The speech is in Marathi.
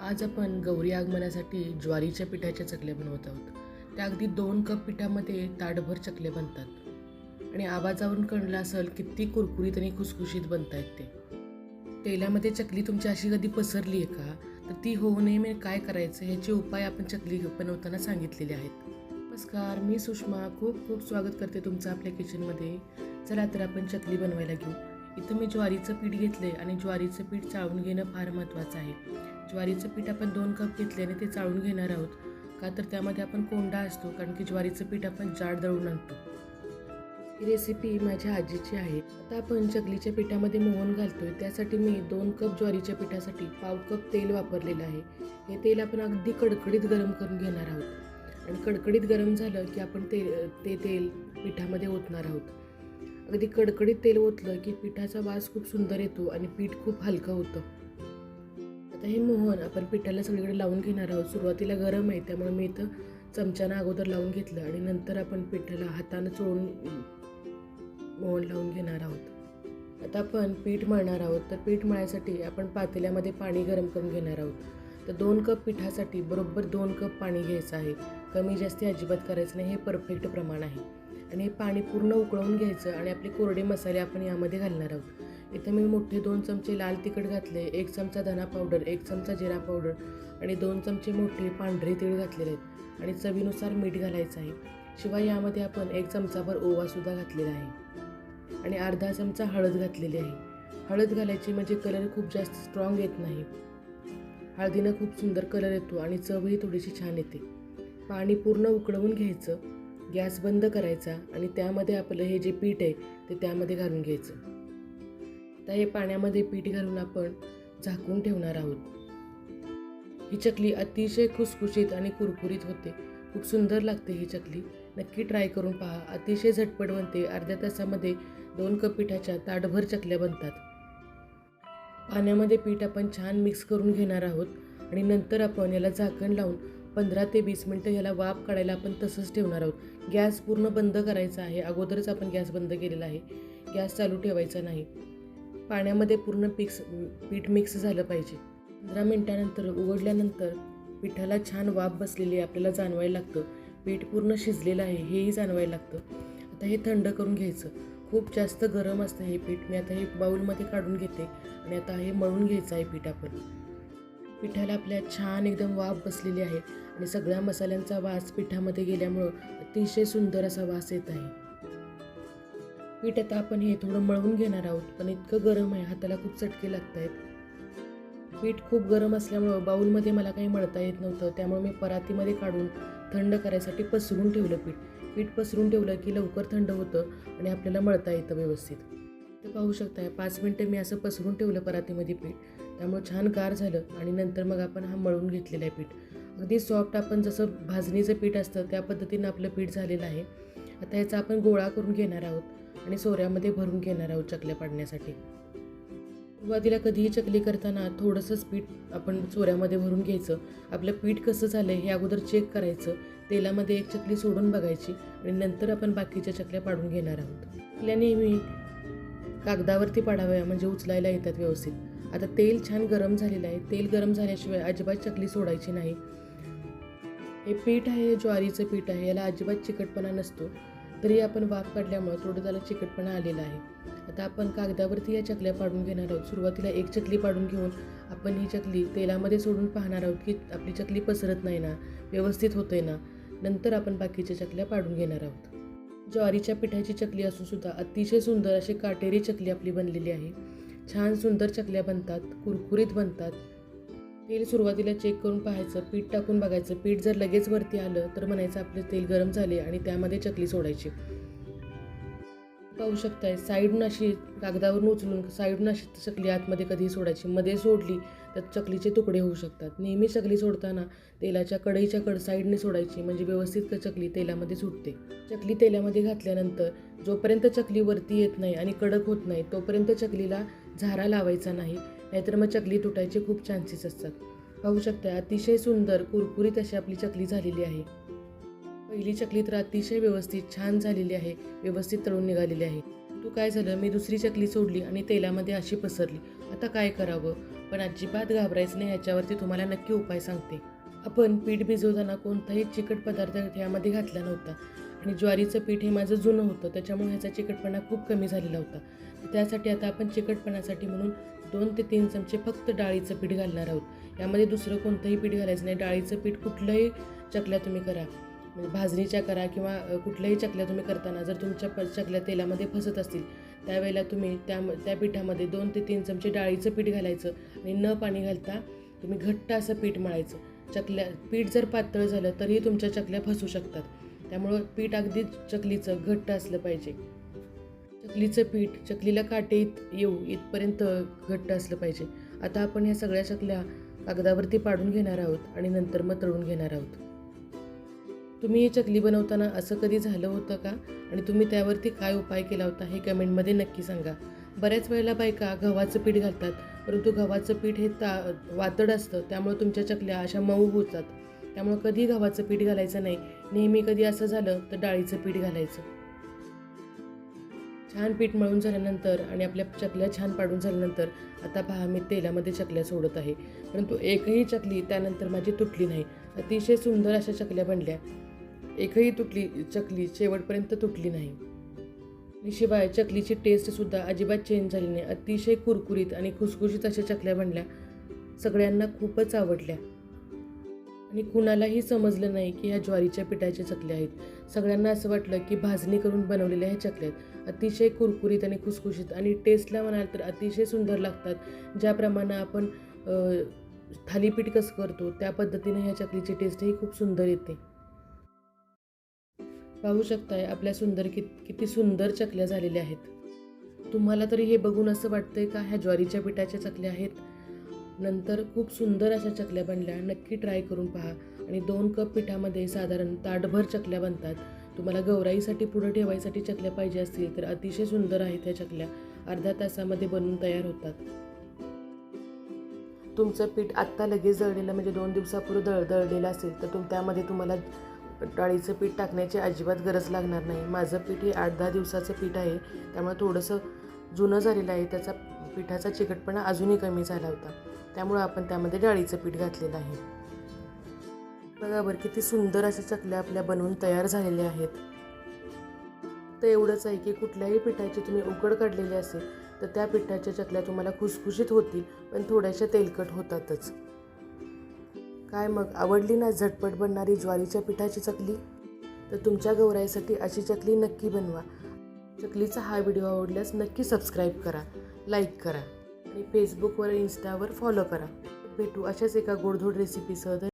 आज आपण गौरी आगमनासाठी ज्वारीच्या पिठाच्या चकल्या बनवत आहोत. त्या अगदी दोन कप पिठामध्ये ताटभर चकल्या बनतात. आणि आवाजावरून कळलं असेल किती कुरकुरीत आणि खुसखुशीत बनत आहेत ते. तेलामध्ये चकली तुमची अशी कधी पसरली आहे का? तर ती होऊ नये मी काय करायचं ह्याचे उपाय आपण चकली बनवताना सांगितलेले आहेत. नमस्कार मी सुषमा. खूप खूप स्वागत करते तुमचं आपल्या किचनमध्ये चला तर आपण चकली बनवायला घेऊ. इथं मी ज्वारीचं पीठ घेतलं आहे आणि ज्वारीचं पीठ चाळून घेणं फार महत्त्वाचं आहे. ज्वारीचं पीठ आपण दोन कप घेतले आणि ते चाळून घेणार आहोत. का तर त्यामध्ये आपण कोंडा असतो कारण की ज्वारीचं पीठ आपण जाड दळून आणतो. ही रेसिपी माझ्या आजीची आहे. आता आपण चकलीच्या पिठामध्ये मोहन घालतोय. त्यासाठी मी दोन कप ज्वारीच्या पिठासाठी पाव कप तेल वापरलेलं आहे. हे तेल आपण अगदी कडकडीत गरम करून घेणार आहोत. आणि कडकडीत गरम झालं की आपण ते ते तेल पिठामध्ये ओतणार आहोत. अगदी कडकडीत तेल ओतलं की पिठाचा वास खूप सुंदर येतो आणि पीठ खूप हलकं होतं. आता हे मोहन आपण पिठाला सगळीकडे लावून घेणार आहोत. सुरुवातीला गरम आहे त्यामुळे मी इथं चमच्यानं अगोदर लावून घेतलं आणि नंतर आपण पिठाला हातानं चोळून मोहन लावून घेणार आहोत. आता आपण पीठ मळणार आहोत. तर पीठ मळायसाठी आपण पातेल्यामध्ये पाणी गरम करून घेणार आहोत. तर दोन कप पिठासाठी बरोबर दोन कप पाणी घ्यायचं आहे. कमी जास्ती अजिबात करायचं नाही. हे परफेक्ट प्रमाण आहे. आणि हे पाणी पूर्ण उकळवून घ्यायचं आणि आपले कोरडे मसाले आपण यामध्ये घालणार आहोत. इथं मी मोठे दोन चमचे लाल तिखट घातले एक चमचा धना पावडर एक चमचा जिरा पावडर आणि दोन चमचे मोठे पांढरे तीळ घातलेले आहेत आणि चवीनुसार मीठ घालायचं आहे. शिवाय यामध्ये आपण एक चमचाभर ओवासुद्धा घातलेला आहे आणि अर्धा चमचा हळद घातलेली आहे. हळद घालायची म्हणजे कलर खूप जास्त स्ट्रॉंग येत नाही. हळदीनं खूप सुंदर कलर येतो आणि चवही थोडीशी छान येते. पाणी पूर्ण उकळवून घ्यायचं गॅस बंद करायचा आणि त्यामध्ये आपलं हे जे पीठ आहे ते त्यामध्ये घालून घ्यायचं. आता हे पाण्यामध्ये पीठ घालून आपण झाकून ठेवणार आहोत. ही चकली अतिशय खुसखुशीत आणि कुरकुरीत होते. खूप सुंदर लागते ही चकली. नक्की ट्राय करून पहा. अतिशय झटपट बनते. अर्ध्या तासामध्ये दोन कप पिठाच्या ताटभर चकल्या बनतात. पाण्यामध्ये पीठ आपण छान मिक्स करून घेणार आहोत आणि नंतर आपण याला झाकण लावून पंधरा ते वीस मिनटं ह्याला वाफ काढायला आपण तसंच ठेवणार आहोत. गॅस पूर्ण बंद करायचा आहे. अगोदरच आपण गॅस बंद केलेला आहे. गॅस चालू ठेवायचा नाही. पाण्यामध्ये पूर्ण पिक्स पीठ मिक्स झालं पाहिजे. पंधरा मिनटानंतर उघडल्यानंतर पिठाला छान वाफ बसलेली आहे. आपल्याला जाणवायला लागतं. पीठ पूर्ण शिजलेलं आहे. हेही जाणवायला लागतं. आता हे थंड करून घ्यायचं. खूप जास्त गरम असतं हे पीठ. मी आता हे बाऊलमध्ये काढून घेते. आणि आता हे मळून घ्यायचं आहे पीठ आपण. पिठाला आपल्या छान एकदम वाफ बसलेली आहे आणि सगळ्या मसाल्यांचा वास पिठामध्ये गेल्यामुळं अतिशय सुंदर असा वास येत आहे. पीठ आता आपण हे थोडं मळवून घेणार आहोत पण इतकं गरम आहे हाताला खूप चटके लागत आहेत पीठ खूप गरम असल्यामुळं बाऊलमध्ये मला काही मळता येत नव्हतं त्यामुळे मी परातीमध्ये काढून थंड करायसाठी पसरून ठेवलं पीठ. पीठ पसरून ठेवलं की लवकर थंड होतं आणि आपल्याला मळता येतं व्यवस्थित. तर पाहू शकताय पाच मिनटं मी असं पसरून ठेवलं परातीमध्ये पीठ. त्यामुळे छान गार झालं आणि नंतर मग आपण हा मळून घेतलेला आहे पीठ. अगदी सॉफ्ट आपण जसं भाजणीचं पीठ असतं त्या पद्धतीनं आपलं पीठ झालेलं आहे. आता याचा आपण गोळा करून घेणार आहोत आणि सोऱ्यामध्ये भरून घेणार आहोत चकल्या पाडण्यासाठी. सुरुवातीला कधीही चकली करताना थोडंसंच पीठ आपण चोऱ्यामध्ये भरून घ्यायचं. आपलं पीठ कसं झालं हे अगोदर चेक करायचं. तेलामध्ये एक चकली सोडून बघायची आणि नंतर आपण बाकीच्या चकल्या पाडून घेणार आहोत. आपल्या नेहमी कागदावरती पाडाव्या म्हणजे उचलायला येतात व्यवस्थित. आता तेल छान गरम झालेलं आहे. तेल गरम झाल्याशिवाय अजिबात चकली सोडायची नाही. हे पीठ आहे ज्वारीचं पीठ आहे याला अजिबात चिकटपणा नसतो. तरी आपण वाफ काढल्यामुळं थोडं त्याला चिकटपणा आलेला आहे. आता आपण कागदावरती या चकल्या पाडून घेणार आहोत. सुरुवातीला एक चकली पाडून घेऊन आपण ही चकली तेलामध्ये सोडून पाहणार आहोत की आपली चकली पसरत नाही ना व्यवस्थित होते ना. नंतर आपण बाकीच्या चकल्या पाडून घेणार आहोत. ज्वारीच्या पिठाची चकली असूनसुद्धा अतिशय सुंदर अशी काटेरी चकली आपली बनलेली आहे. छान सुंदर चकल्या बनतात कुरकुरीत बनतात. तेल सुरुवातीला चेक करून पाहायचं पीठ टाकून बघायचं. पीठ जर लगेच वरती आलं तर म्हणायचं आपले तेल गरम झाले आणि त्यामध्ये चकली सोडायची. पाहू शकताय साईडून अशी कागदावरून उचलून साईडून अशी चकली आतमध्ये कधी सोडायची. मध्ये सोडली तर चकलीचे तुकडे होऊ शकतात. नेहमी चकली सोडताना तेलाच्या कढईच्या कड साईडने सोडायची म्हणजे व्यवस्थित चकली तेलामध्ये सुटते. चकली तेलामध्ये घातल्यानंतर जोपर्यंत चकली वरती येत नाही आणि कडक होत नाही तोपर्यंत चकलीला झारा लावायचा नाही नाहीतर मग चकली तुटायचे खूप चान्सेस असतात. पाहू शकता अतिशय सुंदर कुरकुरीत अशी आपली चकली झालेली आहे. पहिली चकली तर अतिशय व्यवस्थित छान झालेली आहे व्यवस्थित तळून निघालेली आहे. तू काय झालं? मी दुसरी चकली सोडली आणि तेलामध्ये अशी पसरली. आता काय करावं? पण अजिबात घाबरायचं नाही याच्यावरती तुम्हाला नक्की उपाय सांगते. आपण पीठ भिजवताना कोणताही चिकट पदार्थ यामध्ये घातला नव्हता. आणि ज्वारीचं पीठ हे माझं जुनं होतं. त्याच्यामुळे ह्याचा चिकटपणा खूप कमी झालेला होता. त्यासाठी आता आपण चिकटपणासाठी म्हणून दोन ते तीन चमचे फक्त डाळीचं पीठ घालणार आहोत. यामध्ये दुसरं कोणतंही पीठ घालायचं नाही. डाळीचं पीठ कुठलंही चकल्या तुम्ही करा. म्हणजे भाजणीच्या करा किंवा कुठल्याही चकल्या तुम्ही करताना जर तुमच्या प चकल्या तेलामध्ये फसत असतील त्यावेळेला तुम्ही त्या त्या पिठामध्ये दोन ते तीन चमचे डाळीचं पीठ घालायचं आणि न पाणी घालता तुम्ही घट्ट असं पीठ मळायचं. चकल्या पीठ जर पातळ झालं तरीही तुमच्या चकल्या फसू शकतात. त्यामुळं पीठ अगदी चकलीचं घट्ट असलं पाहिजे. चकलीचं पीठ चकलीला काटे इत येऊ इथपर्यंत घट्ट असलं पाहिजे. आता आपण ह्या सगळ्या चकल्या कागदावरती पाडून घेणार आहोत आणि नंतर मग तळून घेणार आहोत. तुम्ही ही चकली बनवताना असं कधी झालं होतं का? आणि तुम्ही त्यावरती काय उपाय केला होता हे कमेंटमध्ये नक्की सांगा. बऱ्याच वेळेला बायका गव्हाचं पीठ घालतात परंतु गव्हाचं पीठ हे ता वातड असतं त्यामुळे तुमच्या चकल्या अशा मऊ होतात. त्यामुळं कधी गव्हाचं पीठ घालायचं नाही. नेहमी कधी असं झालं तर डाळीचं पीठ घालायचं. छान पीठ मळून झाल्यानंतर आणि आपल्या चकल्या छान पाडून झाल्यानंतर आता पहा मी तेलामध्ये चकल्या सोडत आहे. परंतु एकही चकली त्यानंतर माझी तुटली नाही. अतिशय सुंदर अशा चकल्या बनल्या. एकही तुटली चकली शेवटपर्यंत तुटली नाही. आणि शिवाय चकलीची टेस्टसुद्धा अजिबात चेंज झाली नाही. अतिशय कुरकुरीत आणि खुसखुशीत अशा चकल्या बनल्या. सगळ्यांना खूपच आवडल्या. आणि कुणालाही समजलं नाही की ह्या ज्वारीच्या पिठाच्या चकल्या आहेत. सगळ्यांना असं वाटलं की भाजणी करून बनवलेल्या ह्या चकल्या आहेत. अतिशय कुरकुरीत आणि खुसखुशीत आणि टेस्टला म्हणाल तर अतिशय सुंदर लागतात. ज्याप्रमाणे आपण थालीपीठ कसं करतो त्या पद्धतीने ह्या चकलीची टेस्टही खूप सुंदर येते. पाहू शकताय आपल्या सुंदर कि किती सुंदर चकल्या झालेल्या आहेत. तुम्हाला तरी हे बघून असं वाटतंय का ह्या ज्वारीच्या पिठाच्या चकल्या आहेत? नंतर खूप सुंदर अशा चकल्या बनल्या. नक्की ट्राय करून पहा. आणि दोन कप पिठामध्ये साधारण ताटभर चकल्या बनतात. तुम्हाला गौराईसाठी पुढं ठेवायसाठी चकल्या पाहिजे असतील तर अतिशय सुंदर आहेत त्या चकल्या. अर्ध्या तासामध्ये बनवून तयार होतात. तुमचं पीठ आत्ता लगेच दळलेलं म्हणजे दोन दिवसापूर्वी दळ दळलेलं असेल तर तुम त्यामध्ये तुम्हाला डाळीचं पीठ टाकण्याची अजिबात गरज लागणार नाही. माझं पीठ हे आठ दहा दिवसाचं पीठ आहे. त्यामुळे थोडंसं जुनं झालेलं आहे. त्याचा पिठाचा चिकटपणा अजूनही कमी झाला होता. त्यामुळं आपण त्यामध्ये डाळीचं पीठ घातलेलं आहे. बघा बरं किती सुंदर अशा चकल्या आपल्या बनवून तयार झालेल्या आहेत. तर एवढंच आहे की कुठल्याही पिठाची तुम्ही उकड काढलेली असेल तर त्या पिठाच्या चकल्या तुम्हाला खुसखुशीत होतील पण थोड्याशा तेलकट होतातच. काय मग आवडली ना झटपट बनणारी ज्वारीच्या पिठाची चकली? तर तुमच्या गौराईसाठी अशी चकली नक्की बनवा. चकलीचा हा व्हिडिओ आवडल्यास नक्की सबस्क्राईब करा लाईक करा. आणि फेसबुकवर इन्स्टावर फॉलो करा. भेटू अशाच एका गोडधोड रेसिपीसह